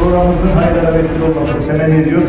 programımızın hayırlara vesile olmasını temenni ediyorum.